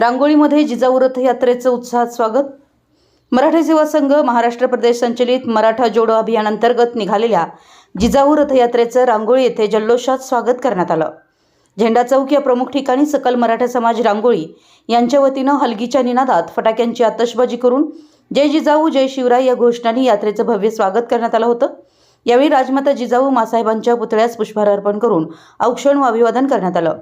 रांगोळीमध्ये जिजाऊ रथयात्रेचं उत्साहात स्वागत. मराठा सेवा संघ महाराष्ट्र प्रदेश संचलित मराठा जोडो अभियानांतर्गत निघालेल्या जिजाऊ रथयात्रेचं रांगोळी येथे जल्लोषात स्वागत करण्यात आलं. झेंडा चौक या प्रमुख ठिकाणी सकल मराठा समाज रांगोळी यांच्या वतीनं हलगीच्या निनादात फटाक्यांची आतषबाजी करून जय जिजाऊ जय शिवराय या घोषणांनी यात्रेचं भव्य स्वागत करण्यात आलं होतं. यावेळी राजमाता जिजाऊ मासाहेबांच्या पुतळ्यास पुष्पहार अर्पण करून औक्षण व अभिवादन करण्यात आलं.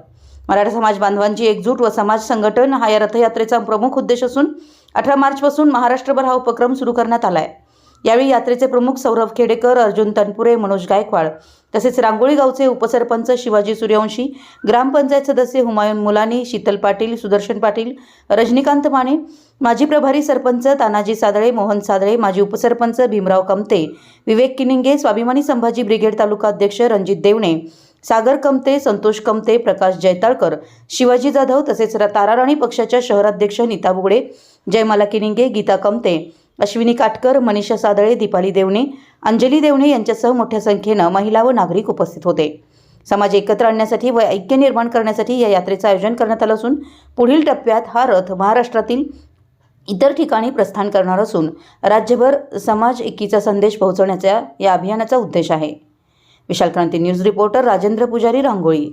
मराठा समाज बांधवांची एकजूट व समाज संघटन हा या रथयात्रेचा प्रमुख उद्देश असून अठरा मार्चपासून महाराष्ट्रभर हा उपक्रम सुरू करण्यात आला आहे यावेळी यात्रेचे प्रमुख सौरभ खेडेकर अर्जुन तनपुरे मनोज गायकवाड तसेच रांगोळी गावचे उपसरपंच शिवाजी सूर्यवंशी ग्रामपंचायत सदस्य हुमायून मुलानी शीतल पाटील सुदर्शन पाटील रजनीकांत माने माजी प्रभारी सरपंच तानाजी सादळे मोहन सादळे माजी उपसरपंच भीमराव कमते विवेक किनिंगे स्वाभिमानी संभाजी ब्रिगेड तालुका अध्यक्ष रणजित देवणे सागर कमते संतोष कमते प्रकाश जैताळकर शिवाजी जाधव तसेच ताराराणी पक्षाच्या शहराध्यक्ष नीता बुगडे जयमाला किनिंगे गीता कमते अश्विनी काटकर मनीषा सादळे दीपाली देवणे अंजली देवणे यांच्यासह मोठ्या संख्येनं महिला व नागरिक उपस्थित होते. समाज एकत्र आणण्यासाठी व ऐक्य निर्माण करण्यासाठी या यात्रेचं आयोजन करण्यात आलं असून पुढील टप्प्यात हा रथ महाराष्ट्रातील इतर ठिकाणी प्रस्थान करणार असून राज्यभर समाज एकीचा संदेश पोहोचवण्याचा या अभियानाचा उद्देश आहे. विशाल क्रांती न्यूज रिपोर्टर राजेंद्र पुजारी रांगोळी.